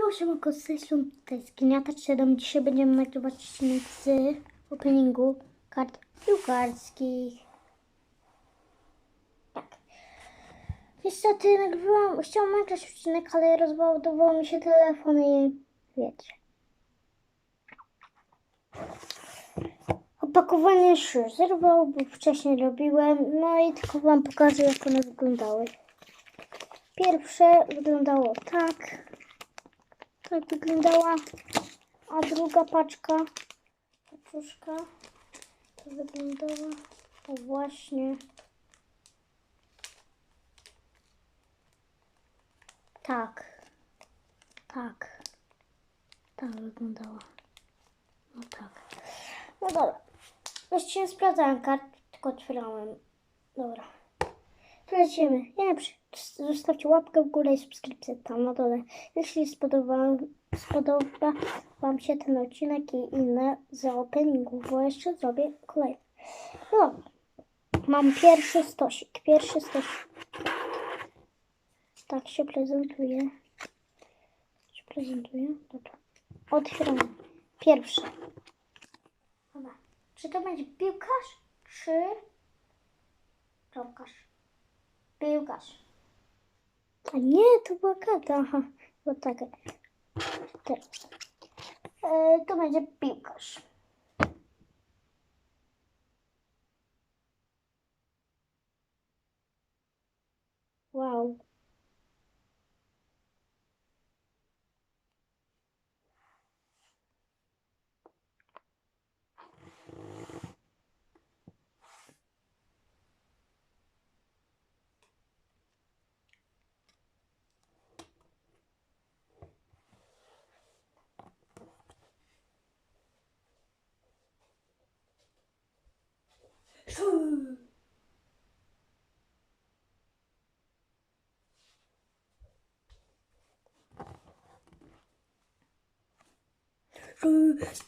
Jo, siemanko, z tej strony tutaj Zgniatacz 7. Dzisiaj będziemy nagrywać odcinek z openingu kart piłkarskich. Tak. Niestety nagrywałam, chciałam nagrać odcinek, ale rozładował mi się telefon i wiecie. Opakowanie już zerwał, bo wcześniej robiłem, no i tylko wam pokażę jak one wyglądały. Pierwsze wyglądało tak. Tak wyglądała. A druga paczka, paczuszka, to wyglądała o właśnie tak. Tak. Tak wyglądała. No tak. No dobra. Jeszcze nie sprawdzałem kart, tylko otwierałem. Dobra. Lecimy. Przy- zostawcie łapkę w górę i subskrypcję tam na dole. Jeśli spodoba, spodoba Wam się ten odcinek i inne z openingu, bo jeszcze zrobię kolejny. No, mam pierwszy stosik. Pierwszy stosik. Tak się prezentuje. Tak się prezentuje. Dobra. Otwieramy. Pierwszy. Dobra. Czy to będzie piłkarz, czy bramkarz? Piłkarz. A nie, to była karta. Aha, bo tak. E, to będzie piłkarz. Wow.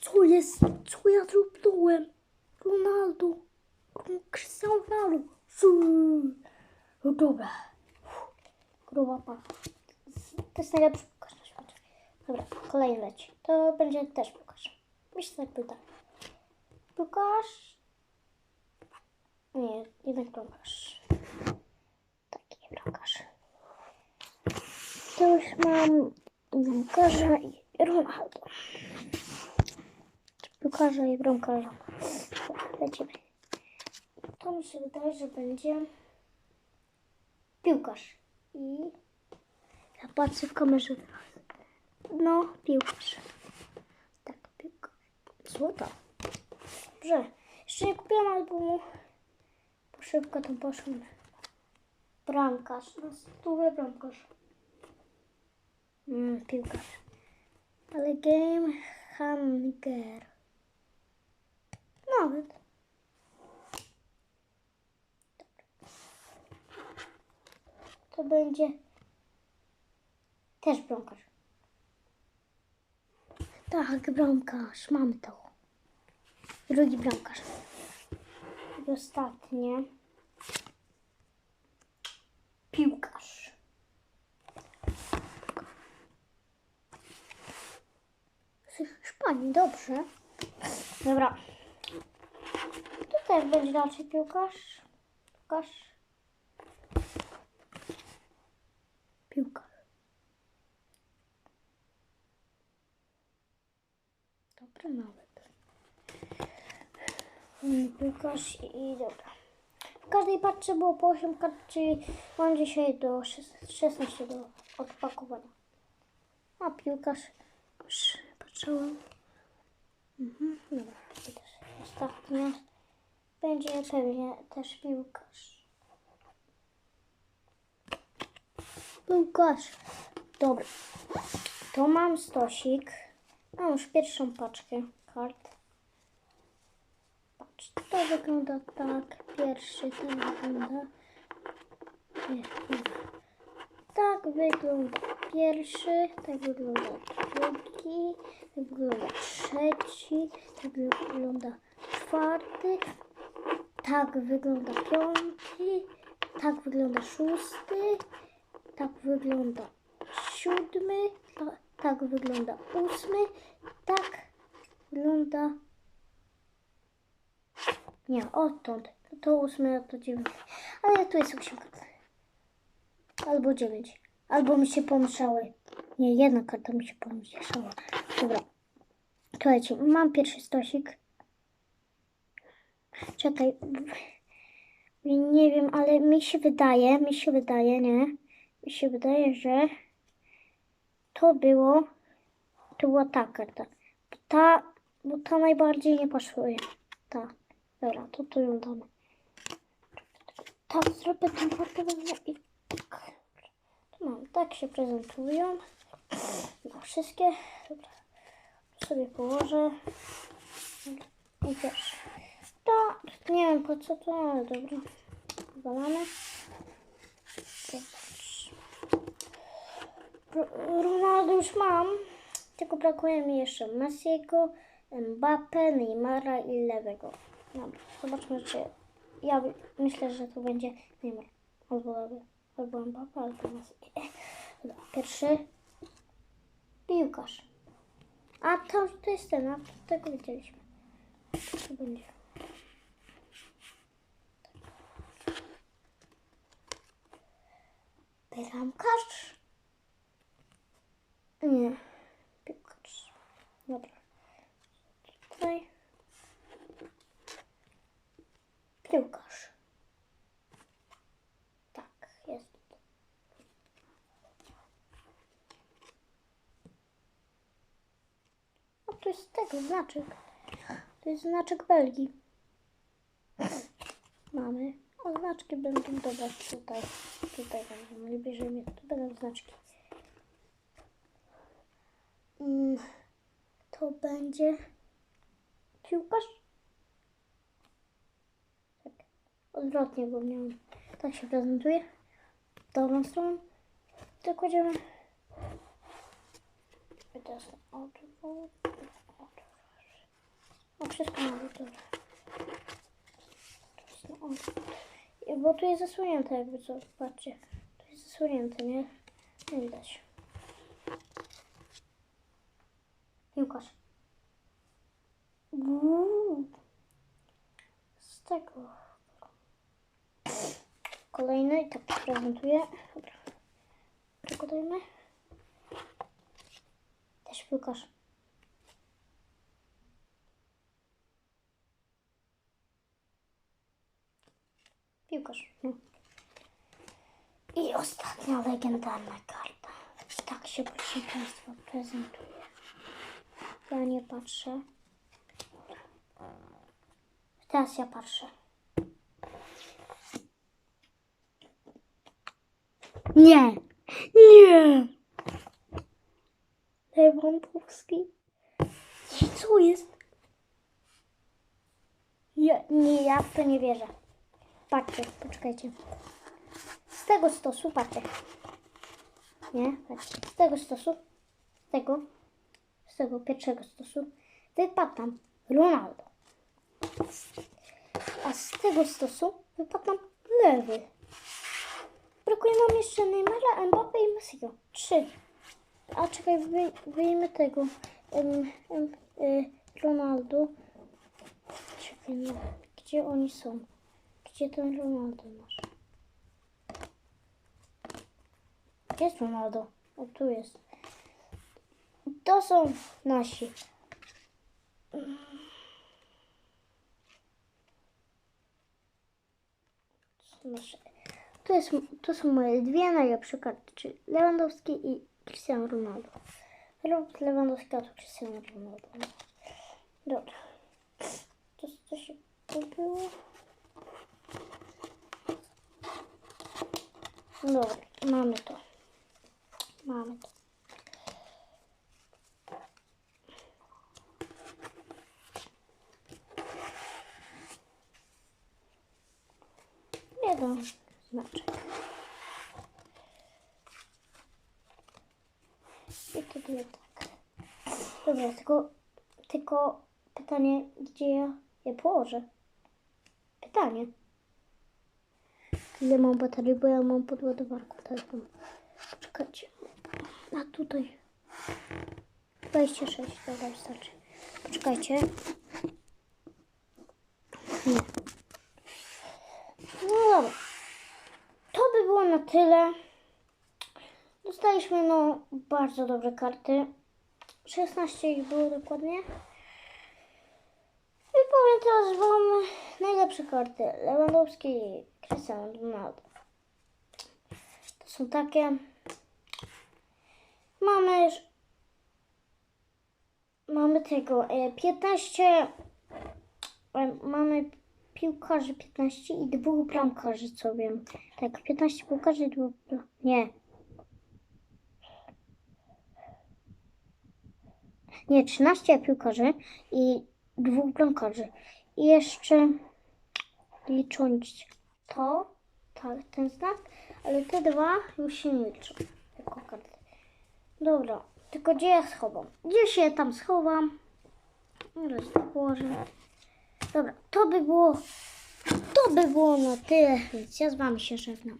Co jest? Co ja zrobiłem? Ronaldo. Cristiano Ronaldo. No dobra. Gruba pa. To jest najlepszy piłkarz na świecie. Dobra, kolejny leci. To będzie też piłkarz. Myślę, tak pyta. Piłkarz. Nie, jednak bramkarz. Taki bramkarz. To już mam bramkarza i Ronaldo. Piłkarza i bramkarza. Lecimy. To mi się wydaje, że będzie piłkarz. I ja patrzę w kamerze. No, piłkarz. Tak, piłkarz. Złota. Dobrze. Jeszcze nie kupiłam albumu. Szybko tam poszłam. Bramkarz. Na stówę bramkarz. Mm, piłkarz. Ale game hanger. Nawet. To będzie też bramkarz. Tak, bramkarz. Mamy to. Drugi bramkarz. I ostatnie. Piłkarz. Z Hiszpanii, dobrze. Dobra. Tu też będzie raczej piłkarz. Piłkarz. Piłkarz. Dobra nawet. Mm, Piłkarz i dobra. W każdej paczce było po 8 kart, czyli mam dzisiaj do szes- 16 do odpakowania. A piłkarz już patrzyłam. Mhm, dobra, też ostatnia. Będzie pewnie też piłkarz. Piłkarz. Dobra. To mam stosik. Mam już pierwszą paczkę kart. To wygląda tak. Pierwszy ten wygląda. Nie. Tak wygląda pierwszy, tak wygląda drugi, tak wygląda trzeci, tak wygląda czwarty, tak wygląda piąty, tak wygląda szósty, tak wygląda siódmy, ta, tak wygląda ósmy, tak wygląda... Nie, odtąd. To ósmy, a to dziewiąty. Ale tu jest ósemka. Albo dziewięć. Albo mi się pomieszały. Nie, jedna karta mi się pomieszała. Dobra. Słuchajcie, mam pierwszy stosik. Czekaj. Nie wiem, ale mi się wydaje, mi się wydaje, nie? Mi się wydaje, że to było, to była ta karta. Ta, bo ta najbardziej nie pasuje. Ta. Dobra, to tu ją damy. Tak, zrobię tą kartę i tak. No, tak się prezentują. No, wszystkie. Dobra. Sobie położę. I też. To, nie wiem po co to, ale dobra. Walamy. Ronaldo już mam. Tylko brakuje mi jeszcze Messiego, Mbappe, Neymara i Lewego. Dobra, zobaczmy czy... Ja myślę, że to będzie Neymar. Albo Lewy. Albo Mbappe, albo Messi. Dobra, pierwszy. Piłkarz. A to, to jest ten, a tego wiedzieliśmy. To będzie. Bramkarz? Nie. Piłkarz. Dobra. Tutaj. Piłkarz. Tak, jest. O, to jest tego znaczek. To jest znaczek Belgii. Mamy. O, znaczki będą dobra tutaj. Tutaj będą najbliżej mnie. Tu będą znaczki. Mm, to będzie piłkarz. Tak. Odwrotnie, bo miałem. Tak się prezentuje. Dobrą stroną. To kładziemy. I teraz odwrót. O, wszystko ma być. I- Bo tu jest zasłonięte jakby co, patrzcie. Tu jest zasłonięte, nie? Nie widać. Piłkarz. Uuu. Z tego. I tak się prezentuje. Dobra. Czego dajmy? Też piłkarz. Piłkarz. No. I ostatnia legendarna karta. Tak się, proszę Państwa, prezentuje. Ja nie patrzę. Teraz ja patrzę. Nie! Nie! Lewandowski. Co jest? Ja, nie, ja w to nie wierzę. Patrzcie, poczekajcie. Z tego stosu, patrzcie. Nie, patrzcie. Z tego stosu, z tego, z tego pierwszego stosu wypadł nam Ronaldo. A z tego stosu wypadł nam lewy. Brakuje nam jeszcze Neymara, Mbappe i Messiego. Trzy. A czekaj, wy, wyjmę tego. Um, um, y, Ronaldo. Czekaj, no. Gdzie oni są? Gdzie ten Ronaldo nasz? Gdzie jest Ronaldo? O, tu jest. To są nasi. Nasze. To, jest, to są moje dwie najlepsze karty, czyli Lewandowski i Cristiano Ronaldo. Robert Lewandowski, a to Cristiano Ronaldo. Dobra. To co się tu było? Dobra, mamy to. Mamy to. Jeden znaczek. I to tyle tak. Dobra, tylko, tylko pytanie, gdzie ja je położę? Pytanie. Ile mam baterii, bo ja mam pod ładowarką telefon. Czekajcie. A tutaj. 26, dobra, wystarczy. Poczekajcie. Nie. No dobra. To by było na tyle. Dostaliśmy no bardzo dobre karty. 16 ich było dokładnie. I powiem teraz wam najlepsze karty. Lewandowski i Cristiano Ronaldo. To są takie. Mamy już- Mamy tego e, 15 e, mamy piłkarzy 15 i dwóch bramkarzy, co wiem. Tak, 15 piłkarzy dwóch Nie. Nie, 13 piłkarzy i dwóch bramkarzy. I jeszcze licząc to, tak, ten znak, ale te dwa już się nie liczą jako karty. Dobra, tylko gdzie ja schowam? Gdzie się tam schowam? Zaraz położę. Dobra, to by było, to by było na tyle, więc ja z wami się żegnam.